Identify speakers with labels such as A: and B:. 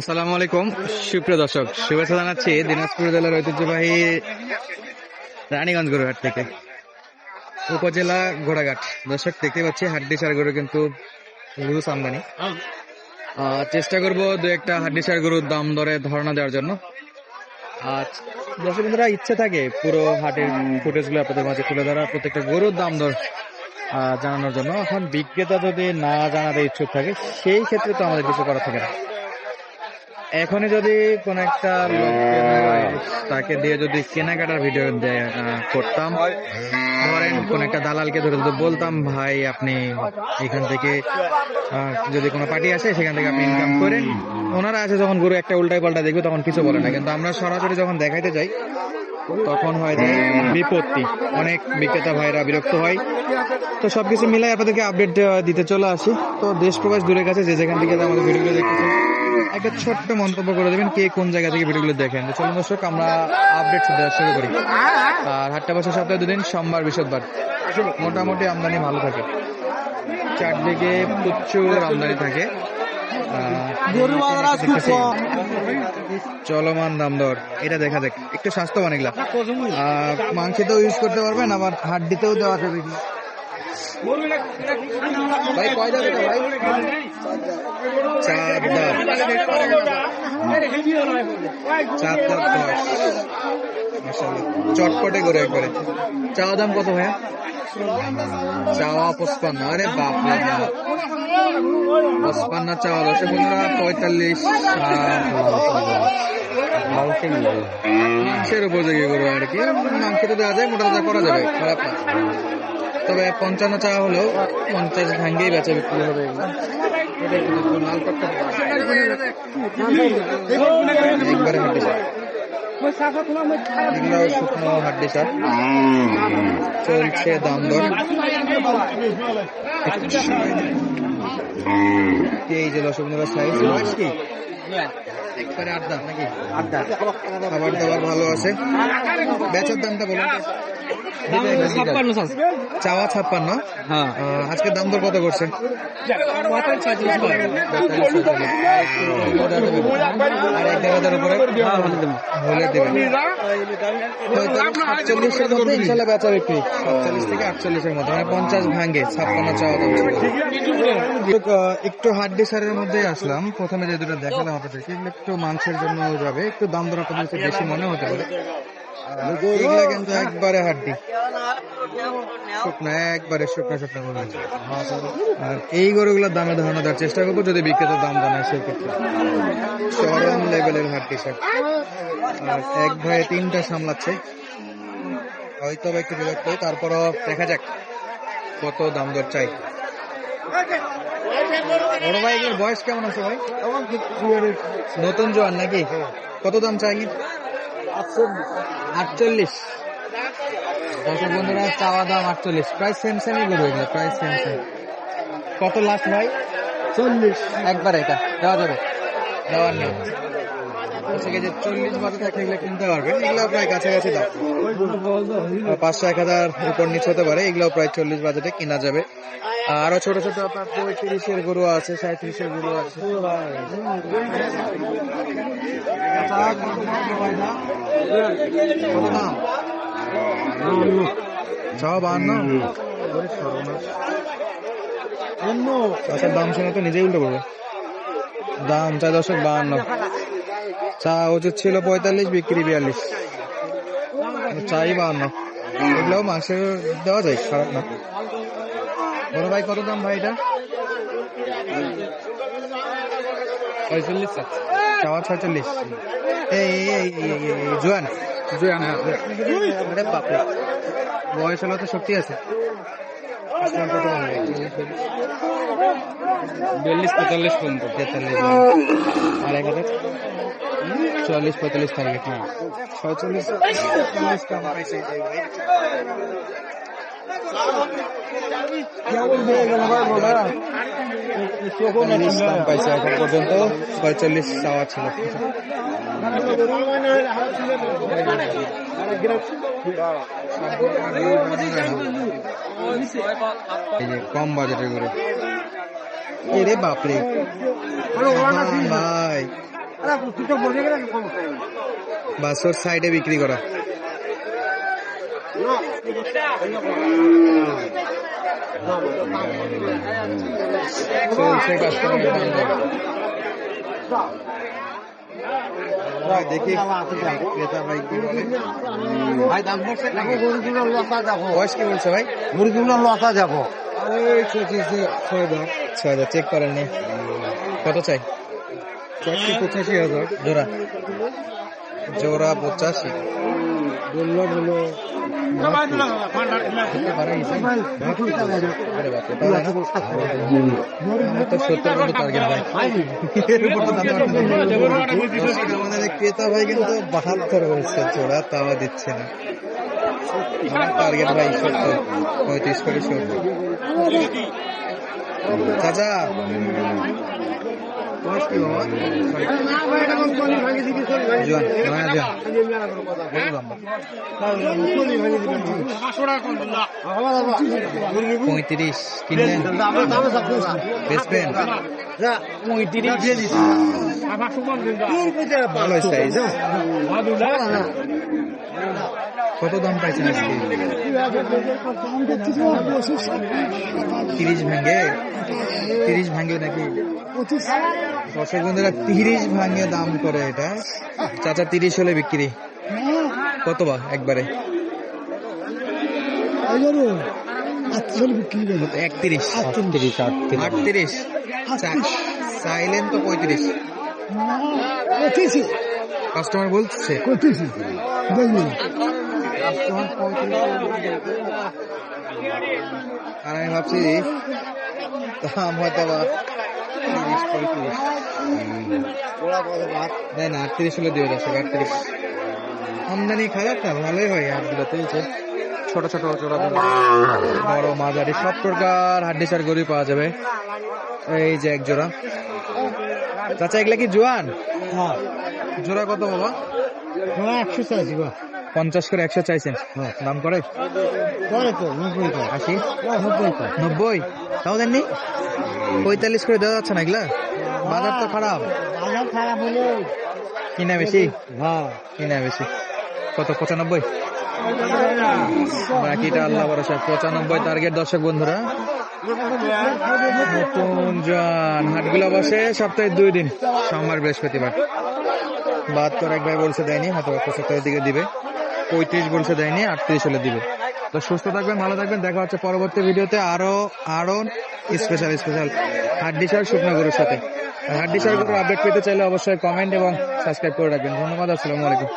A: আসসালামু আলাইকুম। সুপ্রিয় দর্শক, শুভেচ্ছা জানাচ্ছি দিনাজপুর জেলার ঐতিহ্যবাহী রানীগঞ্জ গরুহাট থেকে। উপজেলা ঘোড়াঘাট। দর্শক দেখতে পাচ্ছি হাড্ডি সার গরু কিন্তু হিউজ আমদানি। চেষ্টা করব দু একটা হাড্ডি সার গরুর দাম দরে ধারণা দেওয়ার জন্য। আর দর্শক বন্ধুরা, ইচ্ছে থাকে পুরো হাটের ফুটেজগুলো আপনাদের মাঝে তুলে ধরা, প্রত্যেকটা গরুর দাম দর জানানোর জন্য। এখন বিক্রেতা যদি না জানাতে ইচ্ছুক থাকে, সেই ক্ষেত্রে তো আমাদের কিছু করা থাকে না। এখনই যদি কোন একটা তাকে দিয়ে যদি কেনাকাটার ভিডিও করতাম, ধরেন কোন একটা দালালকে ধরে যদি বলতাম, ভাই, আপনি এখান থেকে যদি কোনো পার্টি আসে, সেখান থেকে আপনি ইনকাম করেন। ওনারা আছে যখন গরু একটা উল্টায় পাল্টা দেখবে, তখন কিছু বলে না। কিন্তু আমরা সরাসরি যখন দেখাইতে যাই, তখন হয় যে বিপত্তি। অনেক বিক্রেতা ভাইরা বিরক্ত হয়। তো সবকিছু মিলাই আপনাদেরকে আপডেট দিতে চলে আসি। তো দেশ প্রবাস দূরে গেছে যে যেখান থেকে আমাদের ভিডিওগুলো দেখতেছেন একটা ছোট্ট মন্তব্য করে দেবেন কে কোন জায়গা থেকে ভিডিওগুলো দেখেন। চলুন দর্শক আমরা আপডেট দেওয়া শুরু করি। আর হাটটা বছর সপ্তাহে দুদিন সোমবার বৃহস্পতিবার। মোটামুটি আমদানি ভালো থাকে। চারদিকে প্রচুর আমদানি থাকে। চলমান দাম দর। এটা দেখা যাক একটু স্বাস্থ্যবান এগুলা। মাংসেতেও ইউজ করতে পারবেন আবার হাড্ডিতেও দেওয়া যাবে ভাই, কয় এটা ভাই? চার দাম চার দাম। চটপটে করে একবারে। চাওয়া দাম কত ভাইয়া? চাওয়া পঁচপান্ন। আরে বাপ। রে চাওয়া দশ, পনেরো, পঁয়তাল্লিশ মাংসের উপযোগী গরু আর কি। মাংস তো দেওয়া যায়, মোটা করা যাবে। খারাপ না। তবে পঞ্চান্ন চাওয়া হলেও পঞ্চাশ ভাঙ্গেই বেচা বিক্রি হবে। একবারে হাড্ডি সার এগুলো শুকনো হাড্ডি সার। চলছে দাম দর। এই যে রসগোল্লার সাইজ কি একবারে খাবার দাবার ভালো আছে। বেচার দামটা বলুন। চাওয়া ছাপ্পান্ন?
B: হ্যাঁ।
A: আজকে দাম দর কত করছে? আর এক হাজার উপরে? হলে দেবেন। সাতচল্লিশের মধ্যে ইনশাল্লাহ বেচা বিক্রি। সাতচল্লিশ থেকে আটচল্লিশের মধ্যে মানে পঞ্চাশ ভাঙ্গে ছাপ্পান্ন চাওয়া দাম একটু, হাড্ডি সারের মধ্যে আসলাম। প্রথমে যে দুটো দেখালাম আপনাদেরকে এগুলো একটু মাংসের জন্য যাবে একটু দাম দর আপনাদের কাছে বেশি মনে হতে পারে। এগুলো কিন্তু একবারে হাড্ডি। শুকনো একবারে শুকনো শুকনো গরু। আর এই গরুগুলোর দামে ধারণা দেওয়ার চেষ্টা করব যদি বিক্রেতা দাম জানায় সেই ক্ষেত্রে চরম লেভেলের হাড্ডি সার আর এক ভাই তিনটা সামলাচ্ছে। হয়তো বা একটু বিরক্ত তারপরও দেখা যাক কত দাম দর চাই। বড় ভাই এগুলোর বয়স কেমন আছে ভাই? নতুন জোয়ান নাকি? কত দাম চাই আটচল্লিশ। দর্শক বন্ধুরা চাওয়া দাম আটচল্লিশ। প্রায় সেম সেমই গরু এগুলো প্রায় সেম সেম কত লাস্ট ভাই? চল্লিশ। একবার এটা দেওয়া যাবে। দেওয়ার নেই। চল্লিশ বাজে থাকলে এগুলো কিনতে পারবেন। এগুলো প্রায় কাছাকাছি দাম। পাঁচশো এক হাজার উপর নিচ হতে পারে। এগুলো প্রায় চল্লিশ বাজেটে কিনা যাবে। আর ছোট ছোট আপনার পঁয়ত্রিশের গরু আছে সাঁত্রিশের গরু আছে। বাহান্ন। ওরে আচ্ছা দাম শুনে তো নিজেই উল্টো করবে। দাম চা দশক বাহান্ন। চা উচিত ছিল পঁয়তাল্লিশ, বিক্রি বিয়াল্লিশ। চাই বাহান্ন। এগুলো মাংসের দেওয়া যায়, খারাপ না। বড় ভাই কত দাম ভাই এটা?
B: পঁয়তাল্লিশ
A: চাওয়া ছয়চল্লিশ। এই জোয়ান। জোয়ান হ্যাঁ। আরে বাপরে। বয়স হলো তো শক্তি আছে?
B: বিয়াল্লিশ পঁয়তাল্লিশ পর্যন্ত।
A: তেতাল্লিশ। আর এক হাজার? চুয়াল্লিশ পঁয়তাল্লিশ টার্গেট হ্যাঁ। ছয়চল্লিশ কম পাইছে এই কম পাইছে এখন পর্যন্ত ছয়চল্লিশ চাওয়া ছিল কম বাজেটের গরু এরে বাপরে ভাই বাসর সাইডে বিক্রি করা চলছে কাস্টমারের দাম দর। ভাই, দেখি ক্রেতা ভাই ভাই দাম বলছে নাকি? বয়স কি বলছে ভাই
C: লতা যাব
A: ওই ছয় হাজার ছয় হাজার চেক করেননি কত চাই? চারশো পঁচাশি হাজার। জোড়া। জোড়া পঁচাশি। দর্শক, আমাদের ক্রেতা ভাই কিন্তু বাহাত্তর হয়েছে জোড়া তাও দিচ্ছে না। টার্গেট ভাই সত্তর পঁয়ত্রিশ করে সত্তর। চাচা বয়স কি পঁয়ত্রিশ কিনলেন। ভালো সাইজ কত দাম পাইছেন আজকে? তিরিশ ভাঙ্গে? তিরিশ ভাঙ্গে নাকি? দর্শক বন্ধুরা তিরিশ ভাঙ্গে দাম করে এটা। চাচা তিরিশ হলে বিক্রি। কত বা একবারে একত্রিশ। আটত্রিশ আটত্রিশ। চাইলেন তো পঁয়ত্রিশ। কাস্টমার বলছে। আর আমি ভাবছি দাম হয়তো বা তিরিশ পঁয়ত্রিশ। না আটত্রিশ হলে দিয়ে দর্শক আটত্রিশ। আমদানি খারাপ না ভালোই হয় হাটগুলোতে এই যে ছোট ছোট জোড়া বড় মাঝারি সব প্রকার হাড্ডি সার গরু পাওয়া যাবে। এই যে এক জোড়া। চাচা এগুলা কি জোয়ান? জোড়া কত বাবা?
C: একশো চাইছি
A: পঞ্চাশ করে একশো চাইছেন। দাম করে?
C: নব্বই
A: আশি?
C: নব্বই টাকা
A: নব্বই? তাও দেননি? পঁয়তাল্লিশ করে দেওয়া যাচ্ছে না এগুলা? বাজার তো খারাপ।
C: বাজার খারাপ হলে
A: কিনা বেশি?
C: হ্যাঁ।
A: কিনা বেশি? কত? পঁচানব্বই? বাকিটা আল্লাহ ভরসা। পঁচানব্বই টার্গেট দর্শক বন্ধুরা। নতুন জান। হাটগুলো বসে সপ্তাহে দুই দিন। সোমবার বৃহস্পতিবার। বাহাত্তর এক ভাই বলছে দেয়নি, হয়তো পঁচাত্তরের দিকে দিবে। পঁয়ত্রিশ বলছে দেয়নি, আটত্রিশ হলে দিবে। তো সুস্থ থাকবেন, ভালো থাকবেন। দেখা হচ্ছে পরবর্তী ভিডিওতে আরও আরও স্পেশাল স্পেশাল হাড্ডি সার শুকনো গরুর সাথে। আর হাড্ডি সার গরুর আপডেট পেতে চাইলে অবশ্যই কমেন্ট এবং সাবস্ক্রাইব করে রাখবেন। ধন্যবাদ, আসসালামু আলাইকুম।